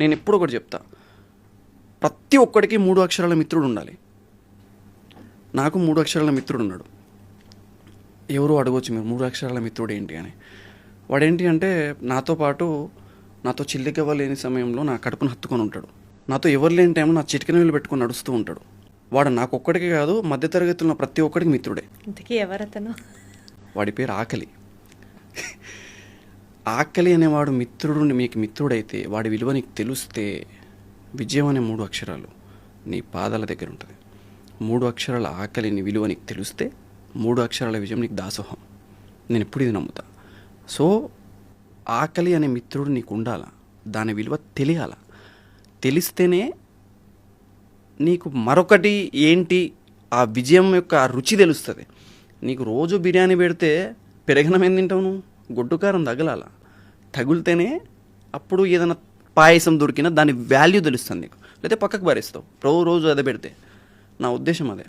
నేను ఎప్పుడు ఒకటి చెప్తా. ప్రతి ఒక్కడికి మూడు అక్షరాల మిత్రుడు ఉండాలి. నాకు మూడు అక్షరాల మిత్రుడు ఉన్నాడు. ఎవరు అడగవచ్చు మీరు మూడు అక్షరాల మిత్రుడు ఏంటి అని. వాడేంటి అంటే నాతో పాటు నాతో చిల్లికెవ్వ లేని సమయంలో నా కడుపును హత్తుకొని ఉంటాడు. నాతో ఎవరు లేని టైంలో నా చిటికెన వీళ్ళు పెట్టుకొని నడుస్తూ ఉంటాడు. వాడు నాకు ఒక్కడికి కాదు మధ్యతరగతిలో ప్రతి ఒక్కడికి మిత్రుడే. ఇంతకీ ఎవరతను? వాడి పేరు ఆకలి. ఆకలి అనేవాడు మిత్రుడు మీకు మిత్రుడైతే వాడి విలువ నీకు తెలిస్తే విజయం అనే మూడు అక్షరాలు నీ పాదాల దగ్గర ఉంటుంది. మూడు అక్షరాల ఆకలి నీ విలువ నీకు తెలిస్తే మూడు అక్షరాల విజయం నీకు దాసోహం. నేను ఎప్పుడు ఇది నమ్ముతా. సో ఆకలి అనే మిత్రుడు నీకు ఉండాల? దాని విలువ తెలియాల? తెలిస్తేనే నీకు మరొకటి ఏంటి? ఆ విజయం యొక్క ఆ రుచి తెలుస్తుంది. నీకు రోజు బిర్యానీ పెడితే పెరగనం ఏం తింటావు నువ్వు? గొడ్డు కారం తగలాల? తగిలితేనే అప్పుడు ఏదైనా పాయసం దొరికినా దాని వాల్యూ తెలుస్తుంది నీకు. లేకపోతే పక్కకు పారేస్తావు. రోజు రోజు అదే పెడితే. నా ఉద్దేశం అదే.